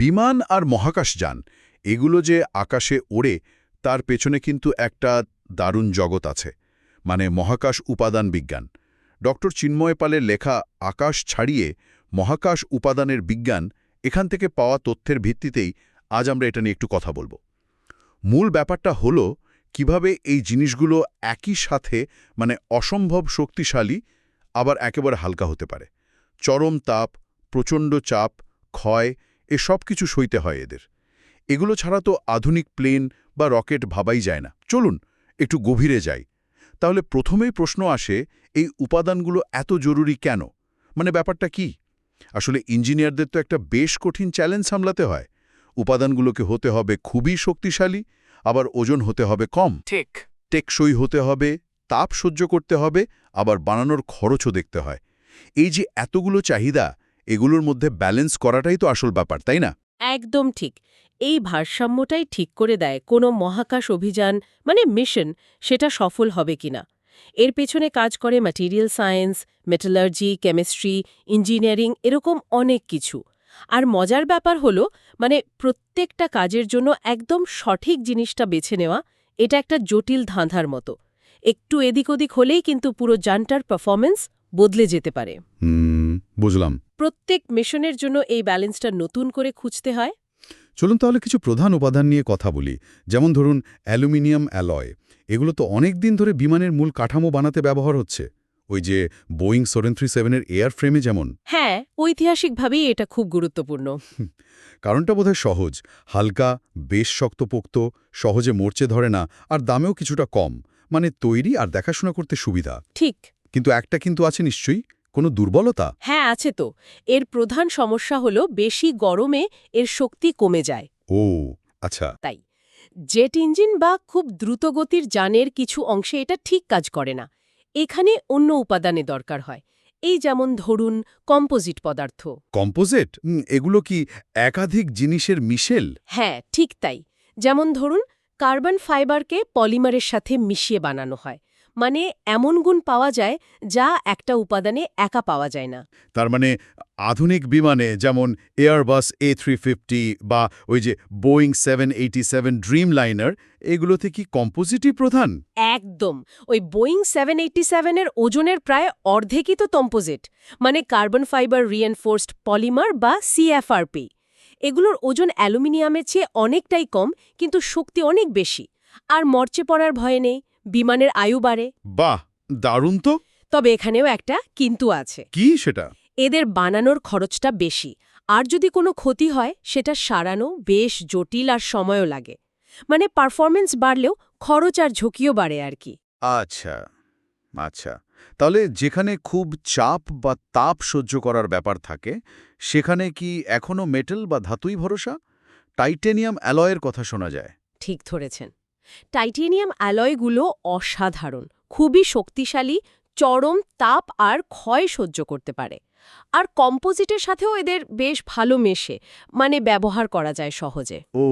বিমান আর মহাকাশযান এগুলো যে আকাশে ওড়ে, তার পেছনে কিন্তু একটা দারুণ জগৎ আছে মানে মহাকাশ উপাদান বিজ্ঞান। ডক্টর চিন্ময় পালের লেখা আকাশ ছাড়িয়ে মহাকাশ উপাদানের বিজ্ঞান এখান থেকে পাওয়া তথ্যের ভিত্তিতেই আজ আমরা এটা নিয়ে একটু কথা বলব। মূল ব্যাপারটা হলো কীভাবে এই জিনিসগুলো একই সাথে মানে অসম্ভব শক্তিশালী, আবার একেবারে হালকা হতে পারে। চরম তাপ, প্রচণ্ড চাপ, ক্ষয় এ সব কিছু সইতে হয় এদের। এগুলো ছাড়া তো আধুনিক প্লেন বা রকেট ভাবাই যায় না। চলুন একটু গভীরে যাই। তাহলে প্রথমেই প্রশ্ন আসে এই উপাদানগুলো এত জরুরি কেন? মানে ব্যাপারটা কি? আসলে ইঞ্জিনিয়ারদের তো একটা বেশ কঠিন চ্যালেঞ্জ সামলাতে হয়। উপাদানগুলোকে হতে হবে খুবই শক্তিশালী আবার ওজন হতে হবে কম। ঠিক। টেকসই হতে হবে তাপ সহ্য করতে হবে আবার বানানোর খরচও দেখতে হয়। এই যে এতগুলো চাহিদা এগুলোর মধ্যে ব্যালেন্স করাটাই তো আসল ব্যাপার তাই না? একদম ঠিক। এই ভারসাম্যটাই ঠিক করে দেয় কোনো মহাকাশ অভিযান মানে মিশন সেটা সফল হবে কিনা। এর পেছনে কাজ করে material science metallurgy chemistry engineering এরকম অনেক কিছু। আর মজার ব্যাপার হলো মানে প্রত্যেকটা কাজের জন্য একদম সঠিক জিনিসটা বেছে নেওয়া এটা একটা জটিল ধাঁধার মতো। একটু এদিক ওদিক হলেই কিন্তু পুরো যানটার পারফরমেন্স বদলে যেতে পারে। হুম। বুঝলাম। প্রত্যেক মিশনের জন্য এই ব্যালেন্সটা নতুন করে খুঁজতে হয়? চলুন তাহলে কিছু প্রধান উপাদান নিয়ে কথা বলি। যেমন ধরুন অ্যালুমিনিয়াম অ্যালয়। এগুলো তো অনেক দিন ধরে বিমানের মূল কাঠামো বানাতে ব্যবহার হচ্ছে। ওই যে বোয়িং সোরেন থ্রি সেভেনের এয়ার ফ্রেমে যেমন। হ্যাঁ ঐতিহাসিকভাবেই এটা খুব গুরুত্বপূর্ণ। কারণটা বোধহয় সহজ। হালকা বেশ শক্তপোক্ত সহজে মরচে ধরে না আর দামেও কিছুটা কম। মানে তৈরি আর দেখাশোনা করতে সুবিধা। ঠিক। কিন্তু একটা কিন্তু আছে নিশ্চয়ই? কোনো দুর্বলতা? হ্যাঁ আছে তো। এর প্রধান সমস্যা হলো বেশি গরমে এর শক্তি কমে যায়। ও আচ্ছা। তাই জেট ইঞ্জিন বা খুব দ্রুতগতির যানের কিছু অংশে এটা ঠিক কাজ করে না। এখানে অন্য উপাদানে দরকার হয়। এই যেমন ধরুন কম্পোজিট পদার্থ। কম্পোজিট? এগুলো কি একাধিক জিনিসের মিশেল? হ্যাঁ ঠিক তাই। যেমন ধরুন কার্বন ফাইবারকে পলিমারের সাথে মিশিয়ে বানানো হয়। মানে এমন গুণ পাওয়া যায় যা একটা উপাদানে একা পাওয়া যায় না। তার মানে আধুনিক বিমানে যেমন এয়ারবাস এ থ্রি বা ওই যে Boeing seven eighty seven dreamliner এগুলোতে কি কম্পোজিটই প্রধান? একদম। ওই বোয়িং সেভেন এইটটি সেভেনের ওজনের প্রায় অর্ধেকই তো কম্পোজিট মানে কার্বন ফাইবার রিএনফোর্সড পলিমার বা সিএফআরপি এগুলোর ওজন অ্যালুমিনিয়ামের চেয়ে অনেকটাই কম কিন্তু শক্তি অনেক বেশি আর মরচে পড়ার ভয় নেই। বিমানের আয়ু বাড়ে। বাহ দারুণ তো। তবে এখানেও একটা কিন্তু আছে। কি সেটা? এদের বানানোর খরচটা বেশি। আর যদি কোনো ক্ষতি হয় সেটা সারানো বেশ জটিল আর সময়ও লাগে। মানে পারফরমেন্স বাড়লেও খরচ আর ঝুঁকিও বাড়ে আর কি। আচ্ছা আচ্ছা। তাহলে যেখানে খুব চাপ বা তাপ সহ্য করার ব্যাপার থাকে সেখানে কি এখনও মেটাল বা ধাতুই ভরসা? টাইটেনিয়াম অ্যালয়ের কথা শোনা যায়। ঠিক ধরেছেন। টাইটেনিয়াম অ্যালয়গুলো অসাধারণ খুবই শক্তিশালী চরম তাপ আর ক্ষয় সহ্য করতে পারে। আর কম্পোজিটের সাথেও এদের বেশ ভালো মেশে মানে ব্যবহার করা যায় সহজে। ও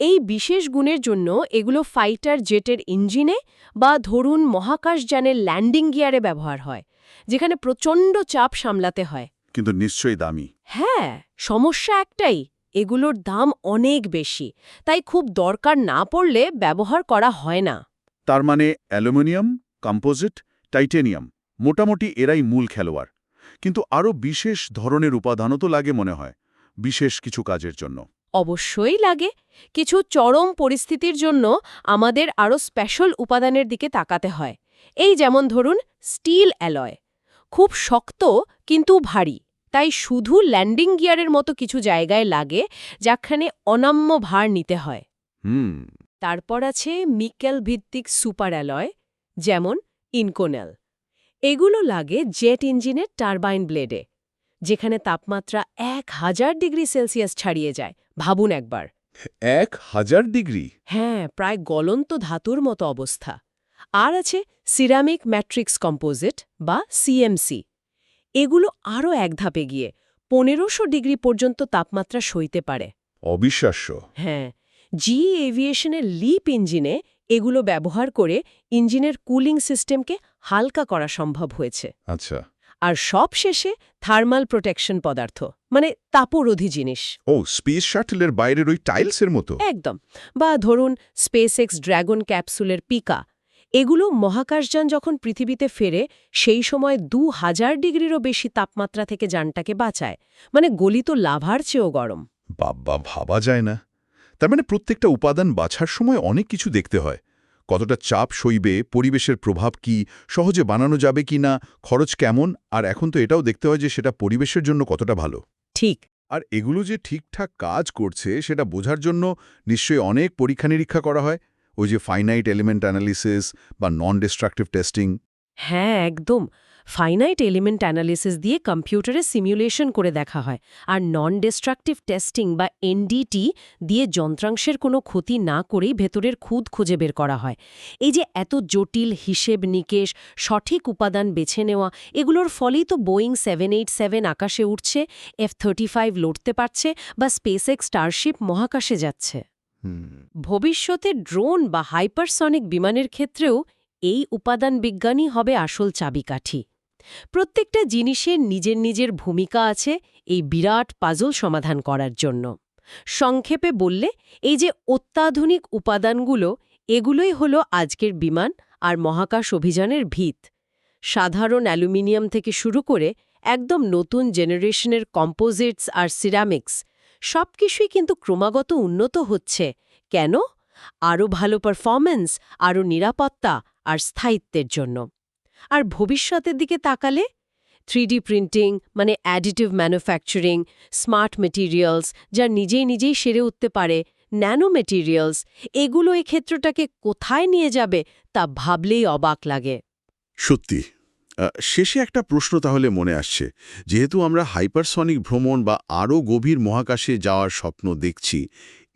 এই বিশেষ গুণের জন্য এগুলো ফাইটার জেটের ইঞ্জিনে বা ধরুন মহাকাশযানের ল্যান্ডিং গিয়ারে ব্যবহার হয় যেখানে প্রচণ্ড চাপ সামলাতে হয়। কিন্তু নিশ্চয়ই দামি। হ্যাঁ সমস্যা একটাই এগুলোর দাম অনেক বেশি তাই খুব দরকার না পড়লে ব্যবহার করা হয় না। তার মানে অ্যালুমিনিয়াম কম্পোজিট টাইটেনিয়াম মোটামুটি এরাই মূল খেলোয়াড়। কিন্তু আরও বিশেষ ধরনের উপাদানও তো লাগে মনে হয় বিশেষ কিছু কাজের জন্য। অবশ্যই লাগে। কিছু চরম পরিস্থিতির জন্য আমাদের আরও স্পেশাল উপাদানের দিকে তাকাতে হয়। এই যেমন ধরুন স্টিল অ্যালয়। খুব শক্ত কিন্তু ভারী। তাই শুধু ল্যান্ডিং গিয়ারের মতো কিছু জায়গায় লাগে যেখানে অনাম্য ভার নিতে হয়। হুম। তারপর আছে মিকেল ভিত্তিক সুপার অ্যালয় যেমন ইনকোনেল। এগুলো লাগে জেট ইঞ্জিনের টারবাইন ব্লেডে যেখানে তাপমাত্রা এক হাজার ডিগ্রি সেলসিয়াস ছাড়িয়ে যায়। ভাবুন একবার। এক হাজার ডিগ্রি? হ্যাঁ প্রায় গলন্ত ধাতুর মতো অবস্থা। আর আছে সিরামিক ম্যাট্রিক্স কম্পোজিট বা সিএমসি। এগুলো আরও এক ধাপে গিয়ে পনেরোশো ডিগ্রি পর্যন্ত তাপমাত্রা সইতে পারে। অবিশ্বাস্য। হ্যাঁ জি এভিয়েশনের লিপ ইঞ্জিনে এগুলো ব্যবহার করে ইঞ্জিনের কুলিং সিস্টেমকে হালকা করা সম্ভব হয়েছে। আচ্ছা। আর সব শেষে থার্মাল প্রোটেকশন পদার্থ মানে তাপরোধী জিনিস। ও স্পেস শাটলের বাইরের ওই টাইলসের মতো? একদম। বা ধরুন স্পেস এক্স ড্র্যাগন ক্যাপসুলের পিকা এগুলো মহাকাশযান যখন পৃথিবীতে ফেরে সেই সময় দু হাজার ডিগ্রিরও বেশি তাপমাত্রা থেকে যানটাকে বাঁচায়। মানে গলিত লাভার চেয়েও গরম। বাব্বা ভাবা যায় না। তার মানে প্রত্যেকটা উপাদান বাছার সময় অনেক কিছু দেখতে হয়। কতটা চাপ সইবে পরিবেশের প্রভাব কি সহজে বানানো যাবে কি না খরচ কেমন আর এখন তো এটাও দেখতে হয় যে সেটা পরিবেশের জন্য কতটা ভালো। ঠিক। আর এগুলো যে ঠিকঠাক কাজ করছে সেটা বোঝার জন্য নিশ্চয়ই অনেক পরীক্ষা নিরীক্ষা করা হয়। ওই যে ফাইনাইট এলিমেন্ট অ্যানালিসিস বা নন ডিস্ট্রাকটিভ টেস্টিং হ্যাঁ একদম। ফাইনাইট এলিমেন্ট অ্যানালিসিস দিয়ে কম্পিউটারে সিমুলেশন করে দেখা হয় আর নন ডিস্ট্রাকটিভ টেস্টিং বা এনডিটি দিয়ে যন্ত্রাংশের কোনো ক্ষতি না করেই ভেতরের খুদ খুঁজে বের করা হয়। এই যে এত জটিল হিসেব নিকেশ, সঠিক উপাদান বেছে নেওয়া, এগুলোর ফলেই তো বোয়িং সেভেন এইট সেভেন আকাশে উঠছে এফ থার্টি ফাইভ লড়তে পারছে বা স্পেস স্পেসএক্স স্টারশিপ মহাকাশে যাচ্ছে। ভবিষ্যতে ড্রোন বা হাইপারসনিক বিমানের ক্ষেত্রেও এই উপাদান বিজ্ঞানই হবে আসল চাবিকাঠি। প্রত্যেকটা জিনিসের নিজের নিজের ভূমিকা আছে এই বিরাট পাজল সমাধান করার জন্য। সংক্ষেপে বললে, এই যে অত্যাধুনিক উপাদানগুলো, এগুলোই হলো আজকের বিমান আর মহাকাশ অভিযানের ভিত। সাধারণ অ্যালুমিনিয়াম থেকে শুরু করে একদম নতুন জেনারেশনের কম্পোজিটস আর সিরামিক্স সবকিছুই কিন্তু ক্রমাগত উন্নত হচ্ছে। কেন? আরও ভালো পারফরম্যান্স আরও নিরাপত্তা, আর স্থায়িত্বের জন্য। আর ভবিষ্যতের দিকে তাকালে? থ্রিডি প্রিন্টিং মানে অ্যাডিটিভ ম্যানুফ্যাকচারিং স্মার্ট মেটিরিয়ালস যা নিজেই নিজেই সেরে উঠতে পারে ন্যানো মেটিরিয়ালস এগুলো এই ক্ষেত্রটাকে কোথায় নিয়ে যাবে তা ভাবলেই অবাক লাগে। সত্যি শেষে একটা প্রশ্ন তাহলে মনে আসছে। যেহেতু আমরা হাইপারসনিক ভ্রমণ বা আরও গভীর মহাকাশে যাওয়ার স্বপ্ন দেখছি,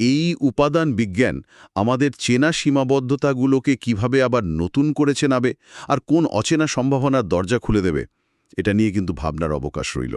এই উপাদান বিজ্ঞান আমাদের চেনা সীমাবদ্ধতাগুলোকে কীভাবে আবার নতুন করে চেনাবে আর কোন অচেনা সম্ভাবনার দরজা খুলে দেবে, এটা নিয়ে কিন্তু ভাবনার অবকাশ রইল।